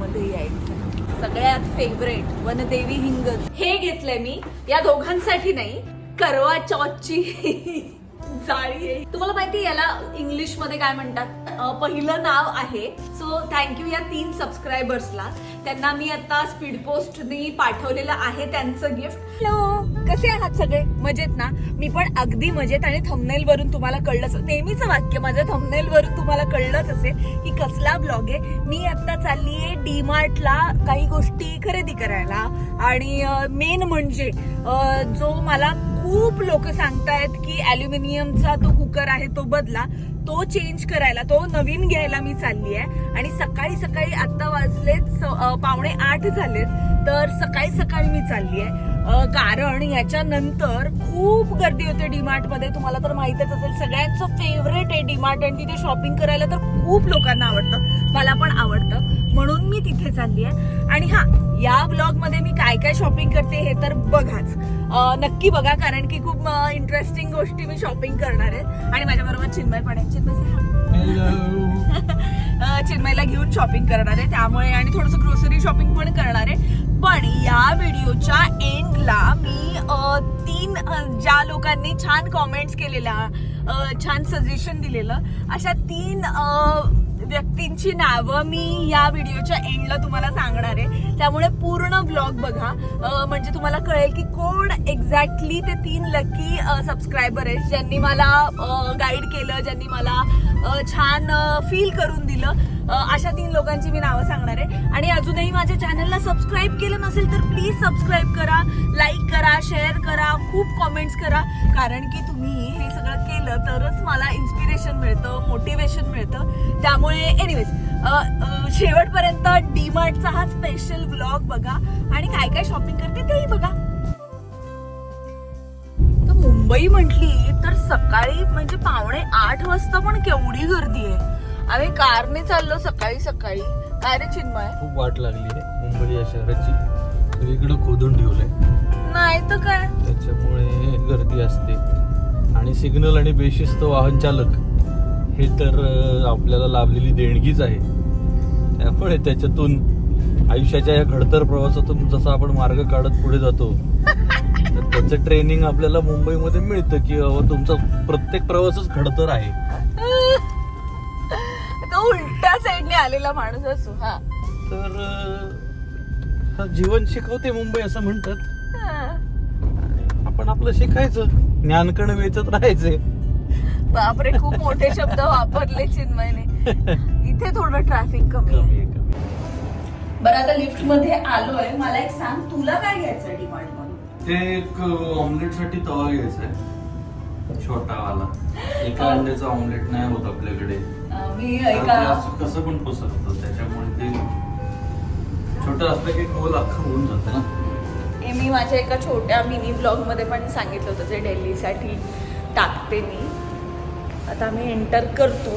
मध्ये यायचं. सगळ्यात फेवरेट वनदेवी हिंगज हे घेतलंय मी. या दोघांसाठी नाही करवा चौथची जाळी आहे. तुम्हाला माहिती याला इंग्लिशमध्ये काय म्हणतात? पहिलं नाव आहे. सो थँक्यू या तीन सबस्क्रायबर्सला त्यांना मी आता स्पीड पोस्टनी पाठवलेलं आहे त्यांचं गिफ्ट हॅलो कसे आहात सगळे? मजेत ना? मी पण अगदी मजेत आणि थंबनेल वरून तुम्हाला कळलंच नेहमीच वाक्य माझं थंबनेल वरून तुम्हाला कळलंच असेल की कसला ब्लॉग आहे. मी आता चालली आहे डी मार्टला काही गोष्टी खरेदी करायला. आणि मेन म्हणजे जो मला खूप लोक सांगतायत की ॲल्युमिनियमचा तो कुकर आहे तो बदला. तो चेंज करायला तो नवीन घ्यायला मी चालली आहे. आणि सकाळी सकाळी आता वाजलेत पावणे आठ झालेत. तर सकाळी सकाळी मी चालली आहे. कारण याच्यानंतर खूप गर्दी होते डीमार्टमध्ये तुम्हाला तर माहितच असेल सगळ्यांचं फेवरेट आहे डीमार्ट आणि तिथे शॉपिंग करायला तर खूप लोकांना आवडतं. मला पण आवडतं. म्हणून मी तिथे चालली आहे. आणि हा या ब्लॉगमध्ये मी काय काय शॉपिंग करते हे तर बघाच. नक्की बघा कारण की खूप इंटरेस्टिंग गोष्टी मी शॉपिंग करणार आहे. आणि माझ्या बरोबर चिन्मय पण आहे. चिन्मय चिन्मयला घेऊन शॉपिंग करणार आहे त्यामुळे आणि थोडस ग्रोसरी आणि या व्हिडिओच्या एंडला मी तीन ज्या लोकांनी छान कॉमेंट्स केलेल्या छान सजेशन दिलेलं अशा तीन व्यक्तींची नावं मी या व्हिडिओच्या एंडला तुम्हाला सांगणार आहे. त्यामुळे पूर्ण ब्लॉग बघा. म्हणजे तुम्हाला कळेल की कोण एक्झॅक्टली ते तीन लकी सबस्क्रायबर आहेत ज्यांनी मला गाईड केलं ज्यांनी मला छान फील करून दिलं. अशा तीन लोकांची मी नावं सांगणार आहे. आणि अजूनही माझ्या चॅनलला सबस्क्राईब केलं नसेल तर प्लीज सबस्क्राईब करा लाईक करा शेअर करा खूप कॉमेंट्स करा. कारण की तुम्ही हे सगळं केलं तरच मला इन्स्पिरेशन मिळतं मोटिवेशन मिळतं. त्यामुळे एनिवेज शेवटपर्यंत डीमार्टचा हा स्पेशल ब्लॉग बघा. आणि काय काय शॉपिंग करते तेही बघा. तर मुंबई म्हटली तर सकाळी म्हणजे पावणे आठ वाजता पण केवढी गर्दी आहे. आम्ही कारने चाललो सकाळी सकाळी. काय रे चिन्मय? खूप वाट लागली आहे मुंबई या शहराची. सगळीकडे खोदून ठेवलंय. नाही तर काय? त्याच्यामुळे गर्दी असते. आणि सिग्नल आणि बेशिस्त वाहन चालक हे तर आपल्याला लाभलेली देणगीच आहे. त्यामुळे त्याच्यातून आयुष्याच्या या खडतर प्रवासातून जसा आपण मार्ग काढत पुढे जातो तर त्याचं ट्रेनिंग आपल्याला मुंबईमध्ये मिळतं की अहो, तुमचा प्रत्येक प्रवासच खडतर आहे. उलट्या साईडने आलेला माणूस असो हा. तर अं, जीवन शिकवते मुंबई असं म्हणतात. हा. आपण आपलं शिकायचं. ज्ञानकण वेचत राहायचे. बापरे खूप मोठे शब्द वापरले चिन्मयने. इथे थोडं ट्रॅफिक कमी आहे. कमी कमी. बरं आता लिफ्टमध्ये आलोय. मला एक सांग तुला काय घ्यायचं डिमांड म्हणून? ते एक ऑमलेटसाठी तवा घ्यायचा आहे छोटा वाला एका अंड्याचा ऑमलेट नाही होत आपल्याकडे. मी एका असं कसं पण त्याच्यामुळे ते छोटं असलं की गोल अख्खं होऊन जातं ना. हे मी माझ्या एका छोट्या मिनी ब्लॉगमध्ये पण सांगितलं होतं जे दिल्लीसाठी टाकते मी. आता आम्ही एंटर करतो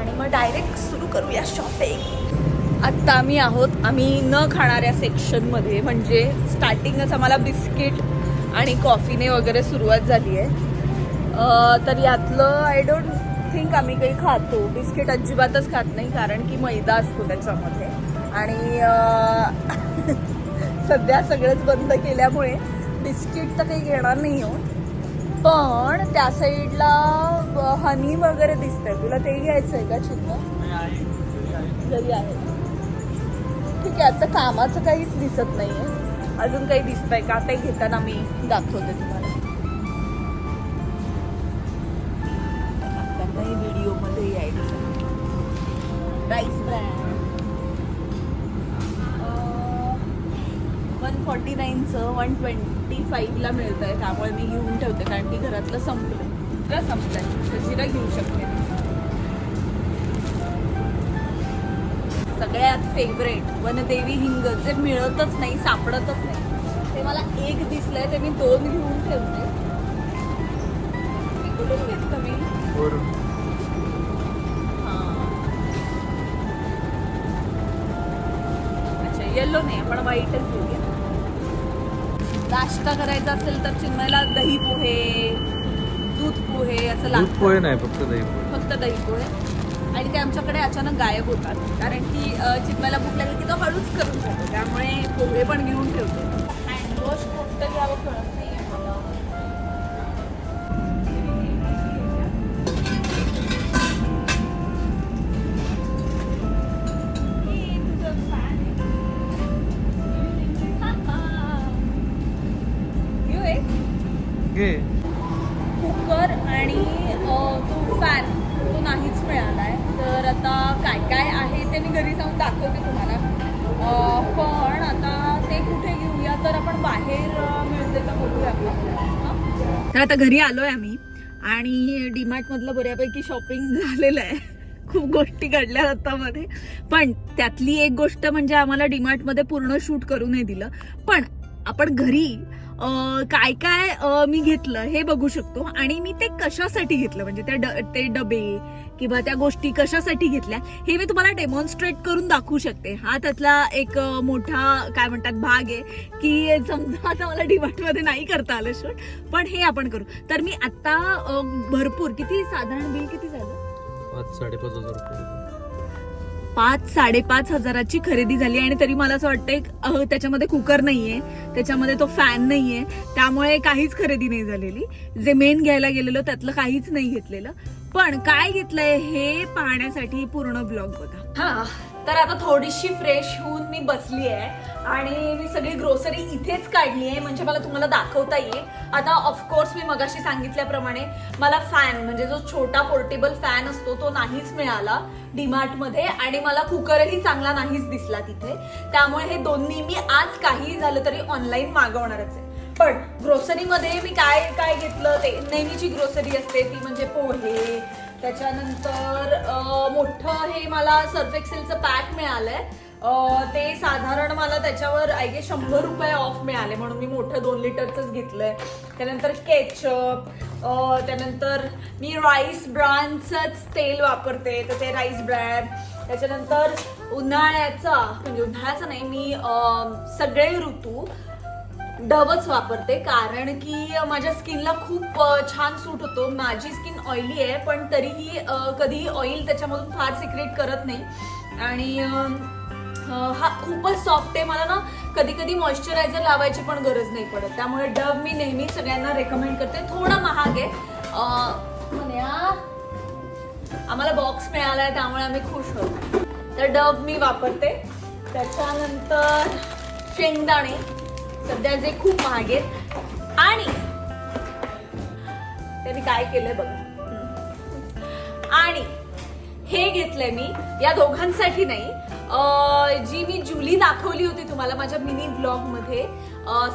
आणि मग डायरेक्ट सुरू करूया शॉपिंग. आत्ता आम्ही आहोत आम्ही न खाणाऱ्या सेक्शनमध्ये म्हणजे स्टार्टिंगच आम्हाला बिस्किट आणि कॉफीने वगैरे सुरुवात झाली आहे. तर यातलं आय डोंट थिंक आम्ही काही खातो. बिस्किट अजिबातच खात नाही कारण की मैदा असतो त्याच्यामध्ये. आणि सध्या सगळंच बंद केल्यामुळे बिस्किट तर काही घेणार नाही हो. पण त्या साईडला हनी वगैरे दिसतंय. तुला ते घ्यायचं आहे का चिन्ह घरी आहे. ठीक आहे आता कामाचं काहीच दिसत नाही आहे अजून काही दिसतंय का? ते घेताना मी दाखवते तुम्हाला. फॉर्टी नाईनचं वन ट्वेंटी फाईव्हला मिळतं आहे त्यामुळे मी घेऊन ठेवते कारण की घरातलं संपलं. का संपलंय? तर जिरा घेऊ शकते सगळ्यात फेवरेट वनदेवी हिंग जे मिळतच नाही सापडतच नाही. ते मला एक दिसलंय ते मी दोन घेऊन ठेवते. कुठून घेतलं मी? हां. अच्छा येल्लो नाही आपण व्हाईटच घेऊया नाश्ता करायचा असेल तर चिन्मयला दही पोहे दूध पोहे असं दूध लागतं. पोहे नाही फक्त दही पोहे. फक्त दही पोहे. आणि ते आमच्याकडे अचानक गायब होतात. कारण की अ, चिन्मयला भूक लागली की तो हळूच करून खातो. त्यामुळे पोहे पण घेऊन ठेवतो. हँडवॉश कोणतं घ्यावं कळत तर आता घरी आलोय आम्ही. आणि डीमार्ट मधलं बऱ्यापैकी शॉपिंग झालेलं आहे. खूप गोष्टी घडल्या हातामध्ये पण त्यातली एक गोष्ट म्हणजे आम्हाला डीमार्टमध्ये पूर्ण शूट करू नाही दिलं. पण आपण घरी काय काय मी घेतलं हे बघू शकतो. आणि मी ते कशासाठी घेतलं? म्हणजे त्या ते डबे किंवा त्या गोष्टी कशासाठी घेतल्या हे मी तुम्हाला डेमॉन्स्ट्रेट करून दाखवू शकते. हा त्यातला एक मोठा काय म्हणतात भाग आहे की समजा आता मला डिमार्टमध्ये नाही करता आलं शूट. पण हे आपण करू. तर मी आत्ता भरपूर किती साधारण बिल किती झालं? साडेपाच हजार रुपये. पाच साडेपाच हजाराची खरेदी झाली आणि तरी मला असं वाटतंय त्याच्यामध्ये कुकर नाहीये त्याच्यामध्ये तो फॅन नाहीये त्यामुळे काहीच खरेदी नाही झालेली. जे मेन घ्यायला गेलेलो त्यातलं काहीच नाही घेतलेलं. पण काय घेतलंय हे पाहण्यासाठी पूर्ण ब्लॉग बघा. हा. तर आता थोडीशी फ्रेश होऊन मी बसली आहे आणि मी सगळी ग्रोसरी इथेच काढली आहे. म्हणजे मला तुम्हाला दाखवता येईल. आता ऑफकोर्स मी मगाशी सांगितल्याप्रमाणे मला फॅन म्हणजे जो छोटा पोर्टेबल फॅन असतो तो नाहीच मिळाला डीमार्टमध्ये आणि मला कुकरही चांगला नाहीच दिसला तिथे. त्यामुळे हे दोन्ही मी आज काही झालं तरी ऑनलाईन मागवणारच आहे. पण ग्रोसरीमध्ये मी काय काय घेतलं ते? नेहमीची ग्रोसरी असते ती म्हणजे पोहे त्याच्यानंतर मोठं हे मला सर्फ एक्सेलचं पॅक मिळालंय. ते साधारण मला त्याच्यावर आय गे शंभर रुपये ऑफ मिळाले म्हणून मी मोठं दोन लिटरचंच घेतलंय. त्यानंतर केचप त्यानंतर मी राईस ब्रँडचंच तेल वापरते तर ते राईस ब्रँड. त्याच्यानंतर उन्हाळ्याचा म्हणजे उन्हाळ्याचा नाही मी सगळे ऋतू डवच वापरते कारण की माझ्या स्किनला खूप छान सूट होतो. माझी स्किन ऑइली आहे पण तरीही कधीही ऑइल त्याच्यामधून फार सिक्रेट करत नाही. आणि हा खूपच सॉफ्ट आहे. मला ना कधी कधी मॉइश्चरायझर लावायची पण गरज नाही पडत. त्यामुळे डव मी नेहमी सगळ्यांना रेकमेंड करते. थोडा महाग आहे. आम्हाला बॉक्स मिळाला आहे त्यामुळे आम्ही खुश होतो तर डव मी वापरते. त्याच्यानंतर शेंगदाणे. सध्या जे खूप महाग आहेत. आणि त्यांनी काय केलंय बघा. आणि हे घेतलंय मी या दोघांसाठी नाही. जी मी जुली दाखवली होती तुम्हाला माझ्या मिनी ब्लॉगमध्ये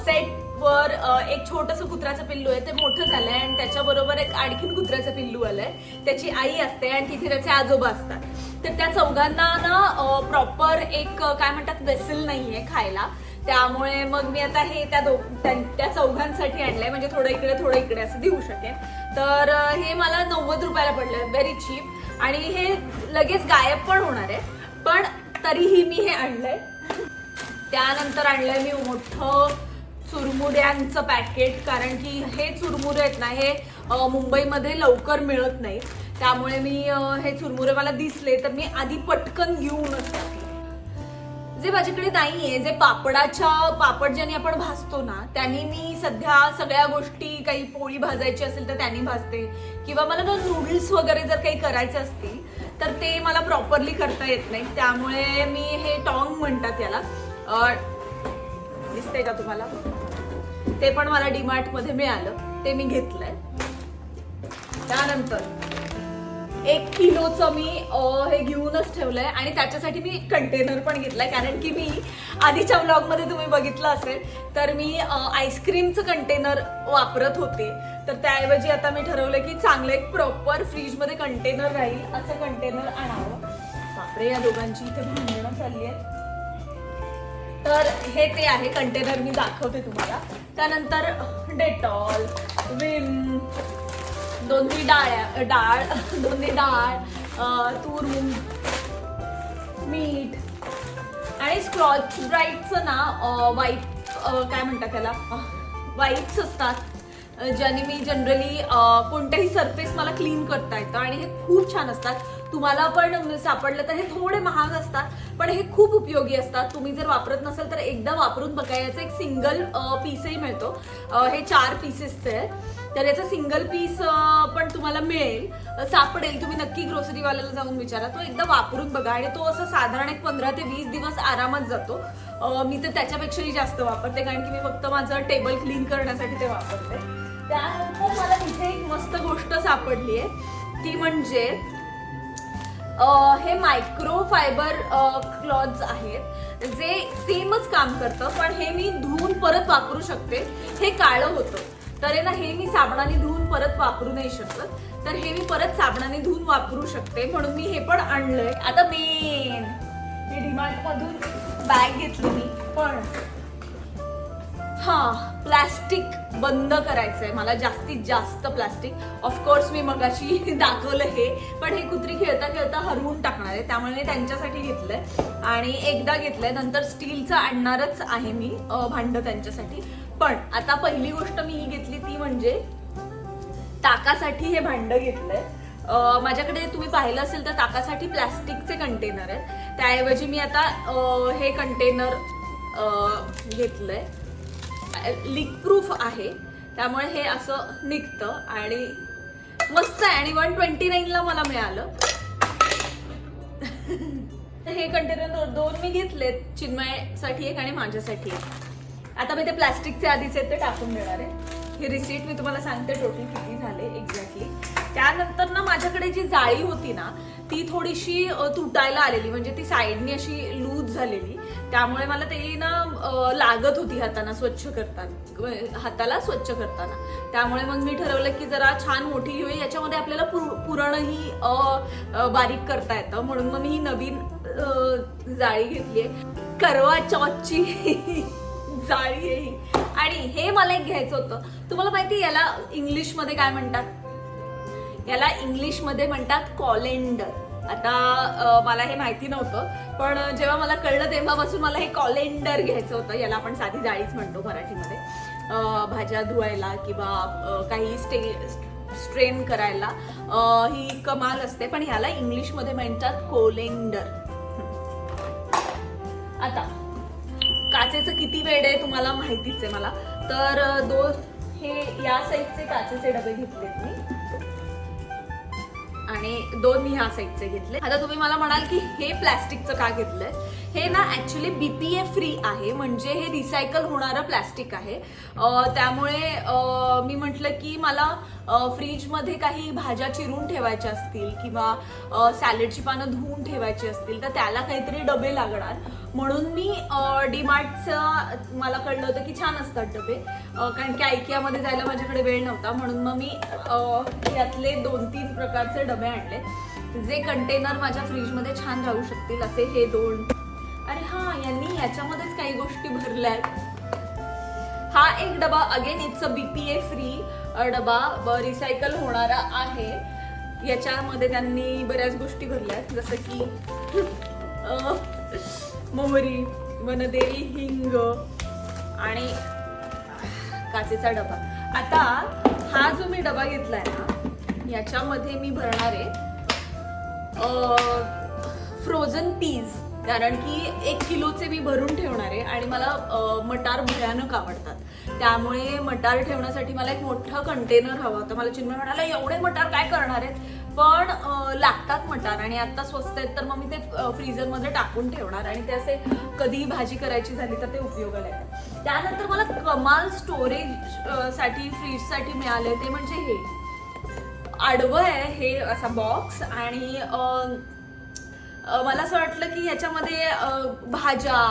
सेट वर एक छोटस कुत्र्याचं पिल्लू आहे ते मोठं झालंय आणि त्याच्याबरोबर एक आणखीन कुत्र्याचं पिल्लू आलंय. त्याची आई असते आणि तिथे त्याचे आजोबा असतात. तर त्या चौघांना ना प्रॉपर एक काय म्हणतात वेसल नाहीये खायला. त्यामुळे मग मी आता हे त्या दो त्या- चौघांसाठी आणलंय. म्हणजे थोडं इकडे थोडं इकडे असं देऊ शकेन. तर हे मला नव्वद रुपयाला पडलं. व्हेरी चीप आणि हे लगेच गायब पण होणार आहे. पण तरीही मी हे आणलंय. त्यानंतर आणलंय मी मोठं चुरमुड्यांचं पॅकेट. कारण की हे चुरमुरे आहेत ना हे मुंबईमध्ये लवकर मिळत नाही त्यामुळे मी हे चुरमुरे मला दिसले तर मी आधी पटकन घेऊनच टाकले जे माझ्याकडे नाहीये जे पापडाच्या पापड ज्याने आपण भाजतो ना त्यांनी मी सध्या सगळ्या गोष्टी काही पोळी भाजायची असेल तर त्यांनी भाजते. किंवा मला ना नूडल्स वगैरे जर काही करायचे असतील तर ते मला प्रॉपरली करता येत नाही. त्यामुळे मी हे टॉंग म्हणतात याला. दिसतंय का तुम्हाला? ते पण मला डीमार्टमध्ये मिळालं. ते मी घेतलंय. त्यानंतर एक किलोचं मी हे घेऊनच ठेवलंय आणि त्याच्यासाठी मी कंटेनर पण घेतलाय कारण की मी आधीच्या ब्लॉगमध्ये तुम्ही बघितलं असेल तर मी आईस्क्रीमचं कंटेनर वापरत होते. तर त्याऐवजी आता मी ठरवलं की चांगलं एक प्रॉपर फ्रीजमध्ये कंटेनर राहील असं कंटेनर आणावं. बापरे या दोघांची इथे भांडणं चालली आहेत. तर हे ते आहे कंटेनर मी दाखवते तुम्हाला. त्यानंतर डेटॉल विम दोन्ही डाळ्या डाळ दोन्ही डाळ तूर मीठ आणि स्क्रॉच ब्राईटचं ना वाईट काय म्हणतात त्याला? वाईट्स असतात. ज्याने मी जनरली कोणत्याही सरफेस मला क्लीन करता येतं आणि हे खूप छान असतात. तुम्हाला पण म्हणजे सापडलं तर हे थोडे महाग असतात पण हे खूप उपयोगी असतात. तुम्ही जर वापरत नसेल तर एकदा वापरून बघा. याचा एक सिंगल पीसही मिळतो. हे चार पीसेसचे आहे तर याचा सिंगल पीस पण तुम्हाला मिळेल. सापडेल. तुम्ही नक्की ग्रोसरीवाल्याला जाऊन विचारा. तो एकदा वापरून बघा आणि तो असं साधारण एक पंधरा ते वीस दिवस आरामात जातो. मी तर त्याच्यापेक्षाही जास्त वापरते कारण की मी फक्त माझं टेबल क्लीन करण्यासाठी ते वापरते. त्यानंतर मला इथे एक मस्त गोष्ट सापडली आहे ती म्हणजे हे मायक्रो फायबर क्लॉथ्स आहेत. जे सेमच काम करतं पण हे मी धुवून परत वापरू शकते. हे काळं होतं. तर आहे ना हे मी साबणाने धुवून परत वापरू नाही शकत. तर हे मी परत साबणाने धुवून वापरू शकते. म्हणून मी हे पण आणलंय. आता मेन मी डिमार्ट मधून बॅग घेतली मी. पण हा प्लास्टिक बंद करायचंय. मला जास्तीत जास्त प्लास्टिक ऑफकोर्स मी मगाशी दाखवलं हे. पण हे कुत्री खेळता खेळता हरवून टाकणार आहे. त्यामुळे मी त्यांच्यासाठी घेतलंय. आणि एकदा घेतलंय. नंतर स्टीलचं आणणारच आहे मी भांडं त्यांच्यासाठी. पण आता पहिली गोष्ट मी ही घेतली ती म्हणजे ताकासाठी हे भांडं घेतलंय. माझ्याकडे तुम्ही पाहिलं असेल तर ताकासाठी प्लास्टिकचे कंटेनर आहेत. त्याऐवजी मी आता हे कंटेनर घेतलंय. लीक प्रूफ आहे. त्यामुळे हे असं निघतं आणि मस्त आहे आणि वन ट्वेंटी नाईनला मला मिळालं. हे कंटेनर दोन मी घेतलेत. चिन्मयसाठी एक आणि माझ्यासाठी एक. आता मी ते प्लास्टिकचे आधीचे ते टाकून देणार आहे. ही रिसीट मी तुम्हाला सांगते टोटल किती झाले एक्झॅक्टली त्यानंतर ना माझ्याकडे जी जाळी होती ना ती थोडीशी तुटायला आलेली. म्हणजे ती साईडनी अशी लूज झालेली. त्यामुळे मला ते ना लागत होती हाताना स्वच्छ करताना हाताला स्वच्छ करताना. त्यामुळे मग मी ठरवलं की जरा छान मोठी होईल याच्यामध्ये आपल्याला पुर- पुरणही बारीक करता येतं. म्हणून मग मी ही नवीन जाळी घेतली आहे. करवा चौथची जाळी आहे ही. आणि हे मला एक घ्यायचं होतं. तुम्हाला माहिती याला इंग्लिशमध्ये काय म्हणतात? याला इंग्लिशमध्ये म्हणतात कॉलेंडर आता मला हे माहिती नव्हतं पण जेव्हा मला कळलं तेव्हापासून मला हे कॉलेंडर घ्यायचं होतं. याला आपण साधी जाळीच म्हणतो मराठीमध्ये. भाज्या धुवायला किंवा काही स्टे स्ट्रेन करायला ही कमाल असते. पण ह्याला इंग्लिशमध्ये म्हणतात कोलेंडर आता काचेचं किती वेड आहे तुम्हाला माहितीच आहे मला. तर दोन हे या साईजचे काचेचे डबे घेतलेत मी. आणि दोन मी ह्या साईडचे घेतले आता तुम्ही मला म्हणाल की हे प्लॅस्टिकचं का घेतलंय? हे ना ऍक्च्युली बीपीए फ्री आहे. म्हणजे हे रिसायकल होणारं प्लॅस्टिक आहे. त्यामुळे मी म्हटलं की मला फ्रीजमध्ये काही भाज्या चिरून ठेवायच्या असतील किंवा सॅलेडची पानं धुवून ठेवायची असतील तर त्याला काहीतरी डबे लागणार. म्हणून मी डीमार्टचं मला कळलं होतं की छान असतात डबे. कारण की आयकियामध्ये जायला माझ्याकडे वेळ नव्हता. म्हणून मग मी यातले दोन तीन प्रकारचे डबे आणले जे कंटेनर माझ्या फ्रीजमध्ये छान राहू शकतील असे हे दोन. अरे हा यांनी याच्यामध्येच काही गोष्टी भरल्यात. हा एक डबा again it's a A free डबा रिसायकल होणारा आहे. याच्यामध्ये त्यांनी बऱ्याच गोष्टी भरल्यात. जसं की मोहरी वनदेवी हिंग आणि काचेचा डबा. आता हा जो मी डबा घेतलाय ना याच्यामध्ये मी भरणार आहे फ्रोझन पीज कारण की एक किलोचे मी भरून ठेवणार आहे आणि मला मटार भयानक आवडतात. त्यामुळे मटार ठेवण्यासाठी मला एक मोठं कंटेनर हवं होता. मला चिन्मय म्हणाला एवढे मटार काय करणार आहेत? पण लागतात मटार आणि आता स्वस्त आहेत तर मग मी ते फ्रीजरमध्ये टाकून ठेवणार आणि ते असे कधीही भाजी करायची झाली तर ते उपयोगाला येतात. त्यानंतर मला कमाल स्टोरेजसाठी फ्रीजसाठी मिळाले ते म्हणजे हे. आडवं आहे हे असा बॉक्स आणि मला असं वाटलं की याच्यामध्ये भाज्या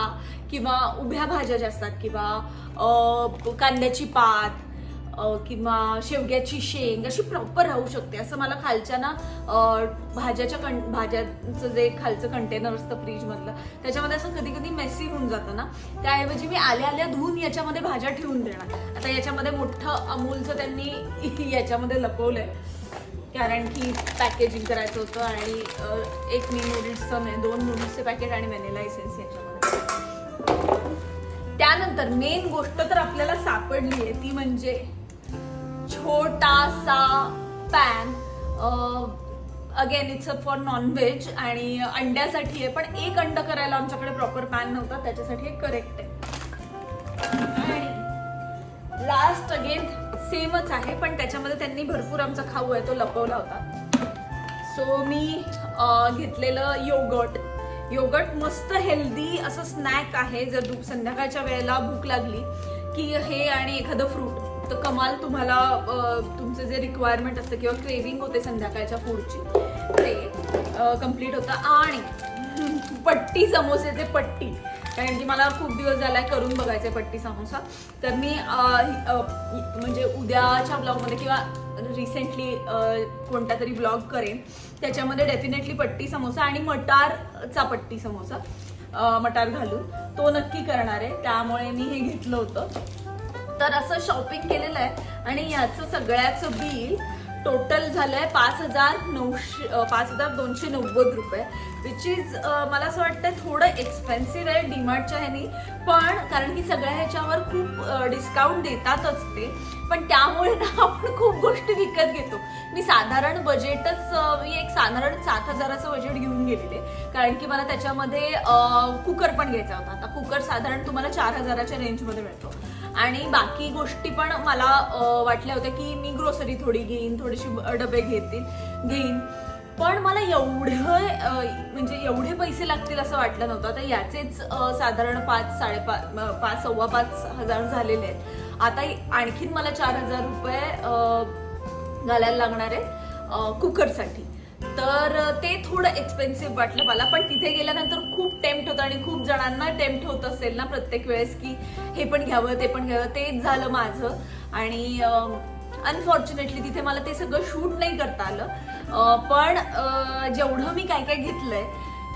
किंवा उभ्या भाज्या ज्या असतात किंवा कांद्याची पात किंवा शेवग्याची शेंग अशी प्रॉपर राहू शकते. असं मला खालच्या ना भाज्याच्या कं भाज्याचं जे खालचं कंटेनर असतं फ्रीजमधलं त्याच्यामध्ये असं कधी कधी मेसी होऊन जातं ना. त्याऐवजी मी आल्या आल्या धुवून याच्यामध्ये भाज्या ठेवून देणार. आता याच्यामध्ये मोठं अमूलचं त्यांनी याच्यामध्ये लपवलं आहे कारण की पॅकेजिंग करायचं होतं आणि एक मी नूडल्सचं म्हणजे दोन नूडल्सचे पॅकेट आणि व्हॅनिला एसेन्स याच्यामध्ये. त्यानंतर मेन गोष्ट तर आपल्याला सापडली आहे ती म्हणजे छोटासा pan again it's a for non-veg आणि अंड्यासाठी आहे पण एक अंड करायला आमच्याकडे प्रॉपर पॅन नव्हता त्याच्यासाठी एक करेक्ट आहे. आणि लास्ट अगेन सेमच आहे पण त्याच्यामध्ये त्यांनी भरपूर आमचा खाऊ आहे तो लपवला होता. सो मी घेतलेलं योगट योगट मस्त हेल्दी असं स्नॅक आहे जर संध्याकाळच्या वेळेला भूक लागली की हे आणि एखादं फ्रूट तर कमाल तुम्हाला तुमचं जे रिक्वायरमेंट असतं किंवा क्रेविंग होते संध्याकाळच्या फूडची ते कंप्लीट होतं. आणि पट्टी समोसेचे पट्टी. कारण की मला खूप दिवस झालाय करून बघायचे पट्टी समोसा. तर मी म्हणजे उद्याच्या ब्लॉगमध्ये किंवा रिसेंटली कोणता तरी ब्लॉग करेन. त्याच्यामध्ये डेफिनेटली पट्टी समोसा आणि मटारचा पट्टी समोसा मटार घालून. तो नक्की करणार आहे. त्यामुळे मी हे घेतलं होतं. तर असं शॉपिंग केलेलं आहे. आणि याचं सगळ्याचं बिल टोटल झालंय पाच हजार नऊशे पाच हजार दोनशे नव्वद रुपये. विच इज मला असं वाटतं थोडं एक्सपेन्सिव्ह आहे डीमार्टच्या ह्यानी. पण कारण की सगळ्या ह्याच्यावर खूप डिस्काउंट देतातच ते. पण त्यामुळे ना आपण खूप गोष्टी विकत घेतो. मी साधारण बजेटच मी एक साधारण सात हजाराचं बजेट घेऊन गेलेले. कारण की मला त्याच्यामध्ये कुकर पण घ्यायचा होता. आता कुकर साधारण तुम्हाला चार हजाराच्या रेंजमध्ये मिळतो. आणि बाकी गोष्टी पण मला वाटल्या होत्या की मी ग्रोसरी थोडी घेईन थोडीशी डबे घेतील घेईन. पण मला एवढं म्हणजे एवढे पैसे लागतील असं वाटलं नव्हतं. आता याचेच साधारण पाच साडेपाच पाच सव्वा पाच हजार झालेले आहेत. आता आणखीन मला चार हजार रुपये घालायला लागणार आहे कुकरसाठी तर ते थोडं एक्सपेन्सिव्ह वाटलं मला. पण तिथे गेल्यानंतर खूप टेम्प्ट होतं आणि खूप जणांना टेम्प्ट होत असेल ना प्रत्येक वेळेस की हे पण घ्यावं ते पण घ्यावं. तेच झालं माझं. आणि अनफॉर्च्युनेटली तिथे मला ते सगळं शूट नाही करता आलं. पण जेवढं मी काय काय घेतलंय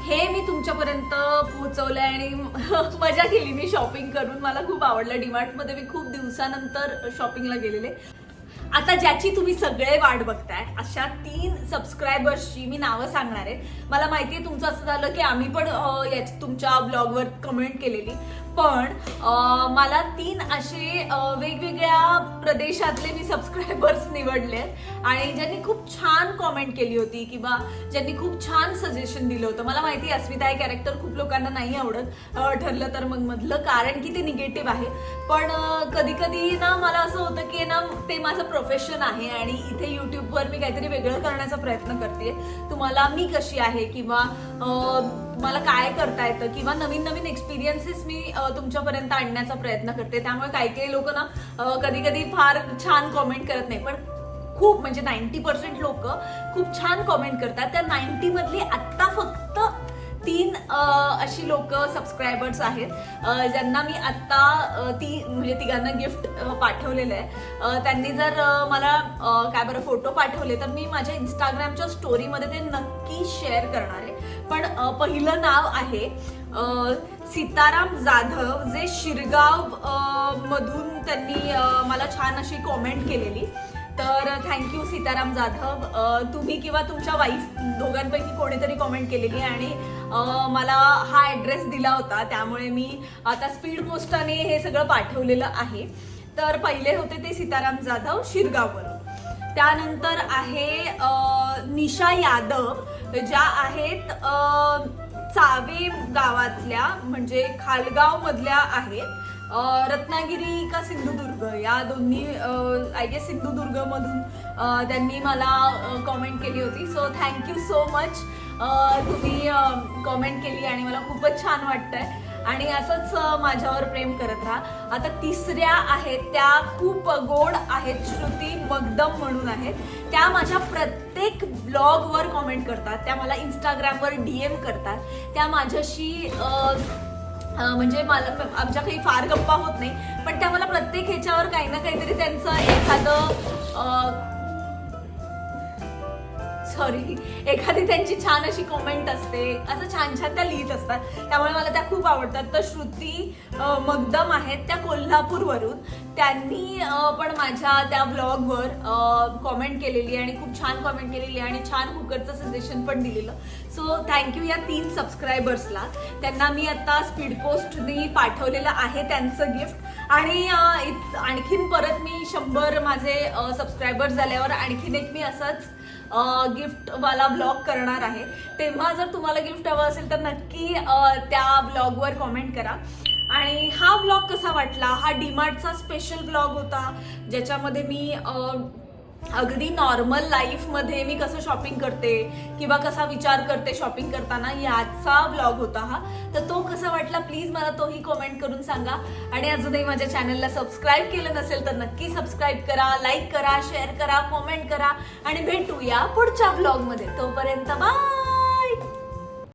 हे मी तुमच्यापर्यंत पोहोचवलंय आणि मजा केली मी शॉपिंग करून. मला खूप आवडलं. डीमार्टमध्ये मी खूप दिवसानंतर शॉपिंगला गेलेले. आता ज्याची तुम्ही सगळे वाट बघताय अशा तीन सबस्क्रायबर्सची मी नावं सांगणार आहे. मला माहिती आहे तुमचं असं झालं की आम्ही पण याची तुमच्या ब्लॉगवर कमेंट केलेली. पण मला तीन असे वेगवेगळ्या प्रदेशातले मी सबस्क्रायबर्स निवडले आहेत. आणि ज्यांनी खूप छान कॉमेंट केली होती किंवा ज्यांनी खूप छान सजेशन दिलं होतं. मला माहिती आहे अस्मिता हे कॅरेक्टर खूप लोकांना नाही आवडत. ठरलं तर मग मधलं कारण की ते निगेटिव्ह आहे. पण कधी कधी ना मला असं होतं की ना ते माझं प्रोफेशन आहे आणि इथे युट्यूबवर मी काहीतरी वेगळं करण्याचा प्रयत्न करते तुम्हाला मी कशी आहे किंवा मला काय करता येतं किंवा नवीन नवीन एक्सपिरियन्सेस मी तुमच्यापर्यंत आणण्याचा प्रयत्न करते. त्यामुळे काही काही लोक ना कधी कधी फार छान कॉमेंट करत नाही. पण खूप म्हणजे नाईन्टी पर्सेंट लोक खूप छान कॉमेंट करतात. त्या नाईन्टीमधली आत्ता फक्त तीन अशी लोक सबस्क्रायबर्स आहेत. ज्यांना मी आत्ता ती म्हणजे तिघांना गिफ्ट पाठवलेलं आहे. त्यांनी जर मला काय बरं फोटो पाठवले तर मी माझ्या इंस्टाग्रामच्या स्टोरीमध्ये ते नक्की शेअर करणार आहे. पण पहिलं नाव आहे सीताराम जाधव जे शिरगाव मधून त्यांनी मला छान अशी कॉमेंट केलेली. तर थँक्यू सीताराम जाधव. तुम्ही किंवा तुमच्या वाईफ दोघांपैकी कोणीतरी कॉमेंट केलेली आणि मला हा ॲड्रेस दिला होता. त्यामुळे मी आता स्पीड पोस्टाने हे सगळं पाठवलेलं आहे. तर पहिले होते ते सीताराम जाधव शिरगाववरून. त्यानंतर आहे निशा यादव ज्या आहेत चावे गावातल्या म्हणजे खालगावमधल्या आहेत. रत्नागिरी का सिंधुदुर्ग? या दोन्ही आय गेस सिंधुदुर्ग मधून त्यांनी मला कॉमेंट केली होती. So thank you so much तुम्ही कॉमेंट केली आणि मला खूपच छान वाटतंय. आणि असंच माझ्यावर प्रेम करत राहा. आता तिसऱ्या आहेत त्या खूप गोड आहेत. श्रुती मगदम म्हणून आहेत. त्या माझ्या प्रत्येक ब्लॉगवर कॉमेंट करतात. त्या मला इंस्टाग्रामवर डी एम करतात. त्या माझ्याशी म्हणजे मला आमच्या काही फार गप्पा होत नाही. पण त्या मला प्रत्येक ह्याच्यावर काही ना काहीतरी त्यांचं एखादं सॉरी एखादी त्यांची छान अशी कॉमेंट असते असं छान छान त्या लिहित असतात. त्यामुळे मला त्या खूप आवडतात. तर श्रुती मगदम आहेत त्या कोल्हापूरवरून. त्यांनी पण माझ्या त्या ब्लॉगवर कॉमेंट केलेली आणि खूप छान कॉमेंट केलेली आणि छान कुकरचं सजेशन पण दिलेलं. सो थँक्यू या तीन सबस्क्रायबर्सला त्यांना मी आता स्पीड पोस्टनी पाठवलेलं आहे त्यांचं गिफ्ट आणि आणखीन परत मी शंभर माझे सबस्क्रायबर्स झाल्यावर आणखीन एक मी असंच गिफ्ट वाला ब्लॉग करणार आहे. तेव्हा जर तुम्हाला गिफ्ट हवं असेल तर नक्की त्या ब्लॉगवर कॉमेंट करा. आणि हा ब्लॉग कसा वाटला? हा डीमार्टचा स्पेशल ब्लॉग होता ज्याच्यामध्ये मी अगदी नॉर्मल लाईफमध्ये मी कसं शॉपिंग करते किंवा कसा विचार करते शॉपिंग करताना याचा ब्लॉग होता हा. तर तो कसा वाटला प्लीज मला तोही कॉमेंट करून सांगा. आणि अजूनही माझ्या चॅनलला सबस्क्राईब केलं नसेल तर नक्की सबस्क्राईब करा लाईक करा शेअर करा कॉमेंट करा. आणि भेटूया पुढच्या ब्लॉगमध्ये तोपर्यंत बाय